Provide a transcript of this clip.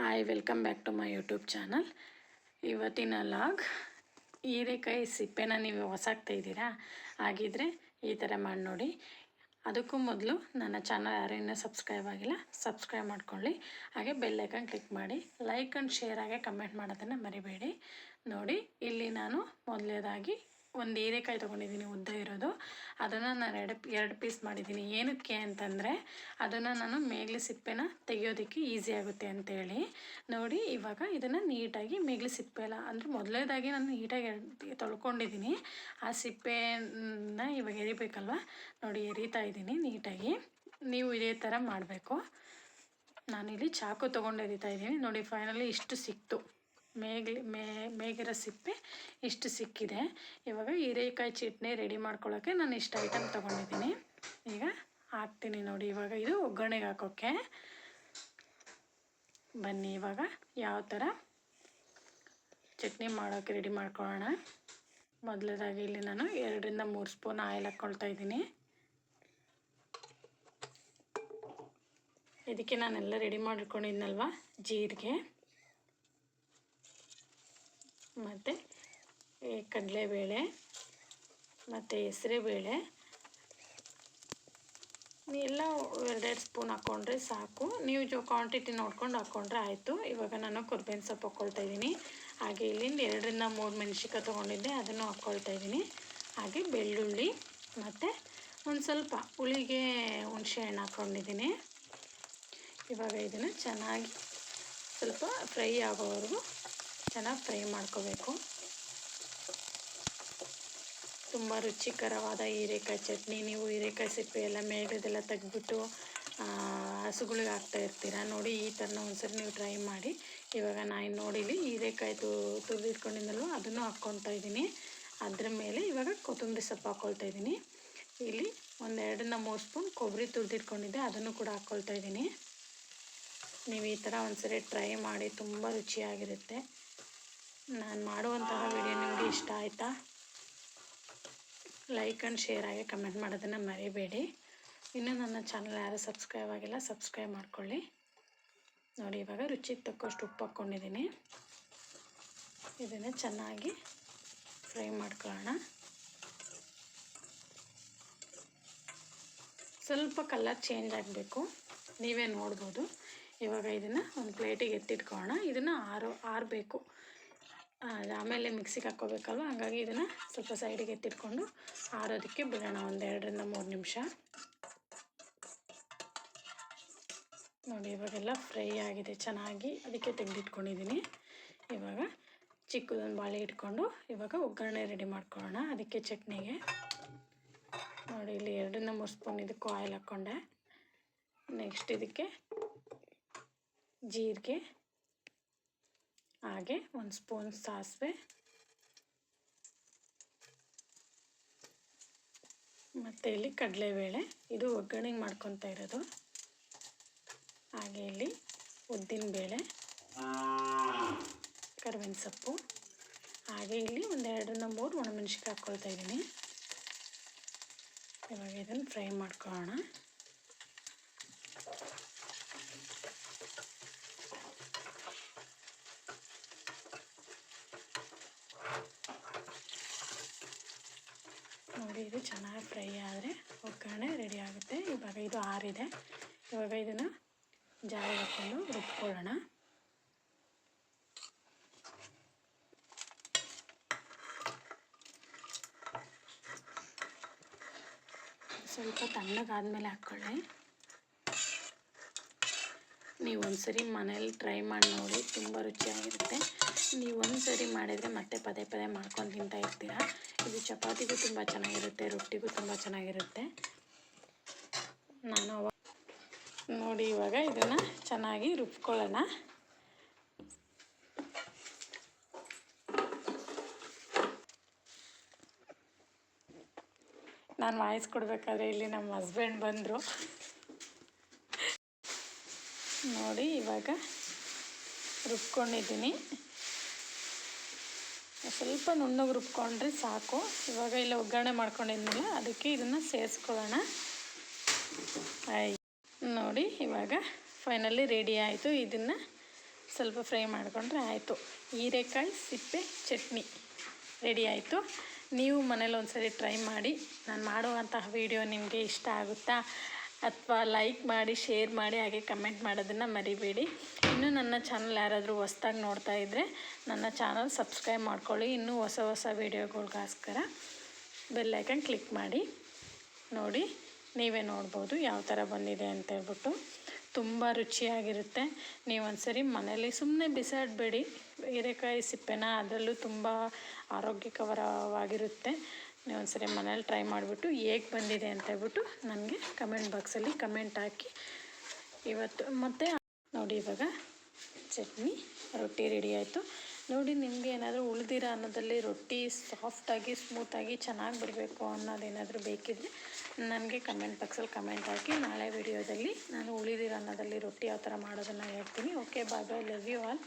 Hi welcome back to my YouTube channel ಇವತ್ತಿನ log ಹೀರೆಕಾಯಿ ಸಿಪ್ಪೆನ ನೀವು ಹೊಸಾಗ್ತಾ ಇದ್ದೀರಾ? ಹಾಗಿದ್ರೆ ಈ ಥರ ಮಾಡಿ ನೋಡಿ. ಅದಕ್ಕೂ ಮೊದಲು ನನ್ನ ಚಾನಲ್ ಯಾರು ಇನ್ನೂ ಸಬ್ಸ್ಕ್ರೈಬ್ ಆಗಿಲ್ಲ ಸಬ್ಸ್ಕ್ರೈಬ್ ಮಾಡ್ಕೊಳ್ಳಿ. ಹಾಗೆ ಬೆಲ್ಲೈಕನ್ ಕ್ಲಿಕ್ ಮಾಡಿ. ಲೈಕ್ ಆ್ಯಂಡ್ ಶೇರ್ ಹಾಗೆ ಕಮೆಂಟ್ ಮಾಡೋದನ್ನು ಮರಿಬೇಡಿ. ನೋಡಿ, ಇಲ್ಲಿ ನಾನು ಮೊದಲನೇದಾಗಿ ಒಂದು ಹೀರೆಕಾಯಿ ತೊಗೊಂಡಿದ್ದೀನಿ ಉದ್ದ ಇರೋದು. ಅದನ್ನು ನಾನು ಎರಡು ಎರಡು ಪೀಸ್ ಮಾಡಿದ್ದೀನಿ ಏನಕ್ಕೆ ಅಂತಂದರೆ, ಅದನ್ನು ನಾನು ಮೇಗ್ಲಿ ಸಿಪ್ಪೆನ ತೆಗೆಯೋದಕ್ಕೆ ಈಸಿ ಆಗುತ್ತೆ ಅಂತೇಳಿ. ನೋಡಿ, ಇವಾಗ ಇದನ್ನು ನೀಟಾಗಿ ಮೇಗ್ಲಿ ಸಿಪ್ಪೆ ಎಲ್ಲ, ಅಂದರೆ ಮೊದಲೇದಾಗಿ ನಾನು ನೀಟಾಗಿ ತೊಳ್ಕೊಂಡಿದ್ದೀನಿ ಆ ಸಿಪ್ಪೆನ ಇವಾಗ ಎರಿಬೇಕಲ್ವ? ನೋಡಿ, ಎರಿತಾ ಇದ್ದೀನಿ ನೀಟಾಗಿ. ನೀವು ಇದೇ ಥರ ಮಾಡಬೇಕು. ನಾನಿಲ್ಲಿ ಚಾಕು ತೊಗೊಂಡು ಎರಿತಾ ಇದ್ದೀನಿ ನೋಡಿ ಫೈನಲಿ ಇಷ್ಟು ಸಿಕ್ತು. ಮೇಗ್ಲಿ ಮೇ, ಮೇಗಿರೋ ಸಿಪ್ಪೆ ಇಷ್ಟು ಸಿಕ್ಕಿದೆ. ಇವಾಗ ಹೀರೇಕಾಯಿ ಚಟ್ನಿ ರೆಡಿ ಮಾಡ್ಕೊಳ್ಳೋಕ್ಕೆ ನಾನು ಇಷ್ಟು ಐಟಮ್ ತೊಗೊಂಡಿದ್ದೀನಿ. ಈಗ ಹಾಕ್ತೀನಿ ನೋಡಿ, ಇವಾಗ ಇದು ಒಗ್ಗರಣೆಗೆ ಹಾಕೋಕ್ಕೆ. ಬನ್ನಿ, ಇವಾಗ ಯಾವ ಥರ ಚಟ್ನಿ ಮಾಡೋಕ್ಕೆ ರೆಡಿ ಮಾಡ್ಕೊಳ್ಳೋಣ. ಮೊದಲದಾಗಿ ಇಲ್ಲಿ ನಾನು ಎರಡರಿಂದ ಮೂರು ಸ್ಪೂನ್ ಆಯಿಲ್ ಹಾಕ್ಕೊಳ್ತಾ ಇದ್ದೀನಿ. ಇದಕ್ಕೆ ನಾನೆಲ್ಲ ರೆಡಿ ಮಾಡಿಟ್ಕೊಂಡಿದ್ನಲ್ವ ಜೀರಿಗೆ. ಮತ್ತು ಕಡಲೆಬೇಳೆ, ಮತ್ತು ಹೆಸರುಬೇಳೆ. ಎಲ್ಲ ಎರಡೆರಡು ಸ್ಪೂನ್ ಹಾಕ್ಕೊಂಡ್ರೆ ಸಾಕು. ನೀವು ಜೋ ಕ್ವಾಂಟಿಟಿ ನೋಡ್ಕೊಂಡು ಹಾಕ್ಕೊಂಡ್ರೆ ಆಯಿತು. ಇವಾಗ ನಾನು ಕೊರ್ಬೇವಿನ ಸೊಪ್ಪು ಹಾಕ್ಕೊಳ್ತಾ ಇದ್ದೀನಿ. ಹಾಗೆ ಇಲ್ಲಿಂದ ಎರಡರಿಂದ ಮೂರು ಮೆಣಸಿಕಾಯಿ ತೊಗೊಂಡಿದ್ದೆ, ಅದನ್ನು ಹಾಕ್ಕೊಳ್ತಾ ಇದ್ದೀನಿ. ಹಾಗೆ ಬೆಳ್ಳುಳ್ಳಿ, ಮತ್ತು ಒಂದು ಸ್ವಲ್ಪ ಹುಳಿಗೆ ಹುಣಸೆ ಹಣ್ಣು ಹಾಕ್ಕೊಂಡಿದ್ದೀನಿ ಇವಾಗ ಇದನ್ನು ಚೆನ್ನಾಗಿ ಸ್ವಲ್ಪ ಫ್ರೈ ಆಗೋವರೆಗೂ ಚೆನ್ನಾಗಿ ಫ್ರೈ ಮಾಡ್ಕೋಬೇಕು. ತುಂಬ ರುಚಿಕರವಾದ ಹೀರೆಕಾಯಿ ಚಟ್ನಿ, ನೀವು ಹೀರೆಕಾಯಿ ಸಿಪ್ಪೆ ಎಲ್ಲ ಮೇಡದೆಲ್ಲ ತೆಗೆದ್ಬಿಟ್ಟು ಹಸುಗಳಿಗೆ ಹಾಕ್ತಾ ಇರ್ತೀರ ನೋಡಿ, ಈ ಥರನ ಒಂದ್ಸರಿ ನೀವು ಟ್ರೈ ಮಾಡಿ. ಇವಾಗ ನಾನು ನೋಡಿಲಿ ಹೀರೆಕಾಯಿ ತು ಅದನ್ನು ಹಾಕ್ಕೊತಾ ಇದ್ದೀನಿ. ಅದ್ರ ಮೇಲೆ ಇವಾಗ ಕೊತ್ತಂಬರಿ ಸೊಪ್ಪು ಹಾಕ್ಕೊಳ್ತಾ ಇದ್ದೀನಿ. ಇಲ್ಲಿ ಒಂದೆರಡನ್ನ ಮೂರು ಸ್ಪೂನ್ ಕೊಬ್ಬರಿ ತುರಿದಿಟ್ಕೊಂಡಿದ್ದೆ, ಅದನ್ನು ಕೂಡ ಹಾಕ್ಕೊಳ್ತಾ ಇದ್ದೀನಿ. ನೀವು ಈ ಥರ ಒಂದ್ಸರಿ ಟ್ರೈ ಮಾಡಿ, ತುಂಬ ರುಚಿಯಾಗಿರುತ್ತೆ. ನಾನು ಮಾಡುವಂತಹ ವಿಡಿಯೋ ನಿಮಗೆ ಇಷ್ಟ ಆಯಿತಾ? ಲೈಕ್ ಆ್ಯಂಡ್ ಶೇರ್ ಆಗಿ ಕಮೆಂಟ್ ಮಾಡೋದನ್ನು ಮರಿಬೇಡಿ. ಇನ್ನೂ ನನ್ನ ಚಾನಲ್ ಯಾರು ಸಬ್ಸ್ಕ್ರೈಬ್ ಆಗಿಲ್ಲ ಸಬ್ಸ್ಕ್ರೈಬ್ ಮಾಡ್ಕೊಳ್ಳಿ. ನೋಡಿ, ಇವಾಗ ರುಚಿಗೆ ತಕ್ಕಷ್ಟು ಉಪ್ಪು ಹಾಕ್ಕೊಂಡಿದ್ದೀನಿ. ಇದನ್ನು ಚೆನ್ನಾಗಿ ಫ್ರೈ ಮಾಡ್ಕೊಳ್ಳೋಣ. ಸ್ವಲ್ಪ ಕಲರ್ ಚೇಂಜ್ ಆಗಬೇಕು. ನೀವೇ ನೋಡ್ಬೋದು. ಇವಾಗ ಇದನ್ನು ಒಂದು ಪ್ಲೇಟಿಗೆ ಎತ್ತಿಟ್ಕೊಳ್ಳೋಣ. ಇದನ್ನು ಆರು, ಆರಬೇಕು. ಆಮೇಲೆ ಮಿಕ್ಸಿಗೆ ಹಾಕ್ಕೋಬೇಕಲ್ವ? ಹಾಗಾಗಿ ಇದನ್ನು ಸ್ವಲ್ಪ ಸೈಡಿಗೆ ಎತ್ತಿಟ್ಕೊಂಡು ಆರೋದಕ್ಕೆ ಬಿಡೋಣ ಒಂದು ಎರಡರಿಂದ ಮೂರು ನಿಮಿಷ. ನೋಡಿ, ಇವಾಗೆಲ್ಲ ಫ್ರೈ ಆಗಿದೆ, ಚೆನ್ನಾಗಿ. ಅದಕ್ಕೆ ತೆಗೆದಿಟ್ಕೊಂಡಿದ್ದೀನಿ ಇವಾಗ ಚಿಕ್ಕದೊಂದು ಬಾಳೆ ಇಟ್ಕೊಂಡು ಇವಾಗ ಒಗ್ಗರಣೆ ರೆಡಿ ಮಾಡ್ಕೊಳ್ಳೋಣ. ಅದಕ್ಕೆ ಚಟ್ನಿಗೆ. ನೋಡಿ, ಇಲ್ಲಿ ಎರಡರಿಂದ ಮೂರು ಸ್ಪೂನ್ ಇದಕ್ಕೂ ಆಯಿಲ್ ಹಾಕ್ಕೊಂಡೆ. ನೆಕ್ಸ್ಟ್ ಇದಕ್ಕೆ ಜೀರಿಗೆ. ಹಾಗೆ ಒಂದು ಸ್ಪೂನ್ ಸಾಸಿವೆ. ಮತ್ತು ಇಲ್ಲಿ ಕಡಲೆಬೇಳೆ. ಇದು ಒಗ್ಗರಣೆಗೆ ಮಾಡ್ಕೊತಾ ಇರೋದು. ಹಾಗೆ ಇಲ್ಲಿ ಉದ್ದಿನಬೇಳೆ ಕರ್ಬೇವಿನ ಸೊಪ್ಪು. ಹಾಗೆ ಇಲ್ಲಿ ಒಂದು ಎರಡರಿಂದ ಮೂರು ಒಣಮೆಣ್ಸಿಕಾಯಿ ಹಾಕ್ಕೊಳ್ತಾ ಇದ್ದೀನಿ. ಇವಾಗ ಇದನ್ನು ಫ್ರೈ ಮಾಡ್ಕೊಳ್ಳೋಣ ನೋಡಿ ಇದು ಚೆನ್ನಾಗಿ ಫ್ರೈ ಆದರೆ ಒಗ್ಗರಣೆ ರೆಡಿ ಆಗುತ್ತೆ. ಇವಾಗ ಇದು ಆರಿದೆ. ಇವಾಗ ಇದನ್ನು ಜಾರಿಗೆ ಹಾಕ್ಕೊಂಡು ರುಬ್ಕೊಳ್ಳೋಣ. ಸ್ವಲ್ಪ ತಣ್ಣಗಾದ್ಮೇಲೆ ಹಾಕ್ಕೊಳ್ಳಿ. ನೀವು ಒಂದ್ಸರಿ ಮನೇಲಿ ಟ್ರೈ ಮಾಡಿ ನೋಡಿ, ತುಂಬ ರುಚಿಯಾಗಿರುತ್ತೆ. ನೀವು ಒಂದು ಸರಿ ಮಾಡಿದರೆ ಮತ್ತೆ ಪದೇ ಪದೇ ಮಾಡ್ಕೊಂಡು ತಿಂತಾ ಇರ್ತೀರ. ಇದು ಚಪಾತಿಗೂ ತುಂಬ ಚೆನ್ನಾಗಿರುತ್ತೆ, ರೊಟ್ಟಿಗೂ ತುಂಬ ಚೆನ್ನಾಗಿರುತ್ತೆ. ನಾನು ಅವಾಗ ನೋಡಿ ಇವಾಗ ಇದನ್ನು ಚೆನ್ನಾಗಿ ರುಬ್ಕೊಳ್ಳೋಣ. ನಾನು ವಾಯ್ಸ್ ಕೊಡಬೇಕಾದ್ರೆ ಇಲ್ಲಿ ನಮ್ಮ ಹಸ್ಬೆಂಡ್ ಬಂದರು. ನೋಡಿ ಇವಾಗ ರುಬ್ಕೊಂಡಿದ್ದೀನಿ. ಸ್ವಲ್ಪ ನುಣ್ಣಗೆ ರುಬ್ಕೊಂಡ್ರೆ ಸಾಕು. ಇವಾಗ ಇಲ್ಲ ಒಗ್ಗರಣೆ ಮಾಡ್ಕೊಂಡಿದ್ಮೇಲೆ ಅದಕ್ಕೆ ಇದನ್ನು ಸೇರಿಸ್ಕೊಳ್ಳೋಣ. ನೋಡಿ, ಇವಾಗ ಫೈನಲಿ ರೆಡಿ ಆಯಿತು. ಇದನ್ನು ಸ್ವಲ್ಪ ಫ್ರೈ ಮಾಡಿಕೊಂಡ್ರೆ ಆಯಿತು. ಹೀರೆಕಾಯಿ ಸಿಪ್ಪೆ ಚಟ್ನಿ ರೆಡಿ ಆಯಿತು. ನೀವು ಮನೇಲಿ ಒಂದ್ಸರಿ ಟ್ರೈ ಮಾಡಿ. ನಾನು ಮಾಡುವಂತಹ ವಿಡಿಯೋ ನಿಮಗೆ ಇಷ್ಟ ಆಗುತ್ತಾ? ಅಥವಾ ಲೈಕ್ ಮಾಡಿ ಶೇರ್ ಮಾಡಿ, ಹಾಗೆ ಕಮೆಂಟ್ ಮಾಡೋದನ್ನು ಮರಿಬೇಡಿ. ಇನ್ನೂ ನನ್ನ ಚಾನಲ್ ಯಾರಾದರೂ ಹೊಸ್ದಾಗಿ ನೋಡ್ತಾ ಇದ್ದರೆ ನನ್ನ ಚಾನಲ್ ಸಬ್ಸ್ಕ್ರೈಬ್ ಮಾಡ್ಕೊಳ್ಳಿ. ಇನ್ನೂ ಹೊಸ ಹೊಸ ವೀಡಿಯೋಗಳಿಗೋಸ್ಕರ ಬೆಲ್ಲೈಕನ್ ಕ್ಲಿಕ್ ಮಾಡಿ. ನೋಡಿ, ನೀವೇ ನೋಡ್ಬೋದು ಯಾವ ಥರ ಬಂದಿದೆ ಅಂತ ಹೇಳ್ಬಿಟ್ಟು. ತುಂಬ ರುಚಿಯಾಗಿರುತ್ತೆ. ನೀವು ಒಂದ್ಸರಿ ಮನೇಲಿ ಸುಮ್ಮನೆ ಬಿಸಾಡಬೇಡಿ. ಹೀರೆಕಾಯಿ ಸಿಪ್ಪೆನ ಅದರಲ್ಲೂ ತುಂಬ ಆರೋಗ್ಯಕರವಾಗಿರುತ್ತೆ. ನೀವು ಒಂದ್ಸರಿ ಮನೇಲಿ ಟ್ರೈ ಮಾಡಿಬಿಟ್ಟು ಹೇಗೆ ಬಂದಿದೆ ಅಂತ ಹೇಳ್ಬಿಟ್ಟು ನನಗೆ ಕಮೆಂಟ್ ಬಾಕ್ಸಲ್ಲಿ ಕಮೆಂಟ್ ಹಾಕಿ. ಇವತ್ತು ಮತ್ತು ನೋಡಿ ಇವಾಗ ಚಟ್ನಿ, ರೊಟ್ಟಿ ರೆಡಿ ಆಯಿತು. ನೋಡಿ ನಿಮಗೆ ಏನಾದರೂ ಉಳಿದಿರೋ ಅನ್ನೋದಲ್ಲಿ ರೊಟ್ಟಿ ಸಾಫ್ಟಾಗಿ ಸ್ಮೂತಾಗಿ ಚೆನ್ನಾಗಿ ಬರಬೇಕು ಅನ್ನೋದೇನಾದರೂ ಬೇಕಿದ್ರೆ ನನಗೆ ಕಮೆಂಟ್ ಬಾಕ್ಸಲ್ಲಿ ಕಮೆಂಟ್ ಹಾಕಿ. ನಾಳೆ ವಿಡಿಯೋದಲ್ಲಿ ನಾನು ಉಳಿದಿರೋ ಅನ್ನೋದಲ್ಲಿ ರೊಟ್ಟಿ ಯಾವ ಥರ ಮಾಡೋದನ್ನು ಹೇಳ್ತೀನಿ. Okay bye bye love you all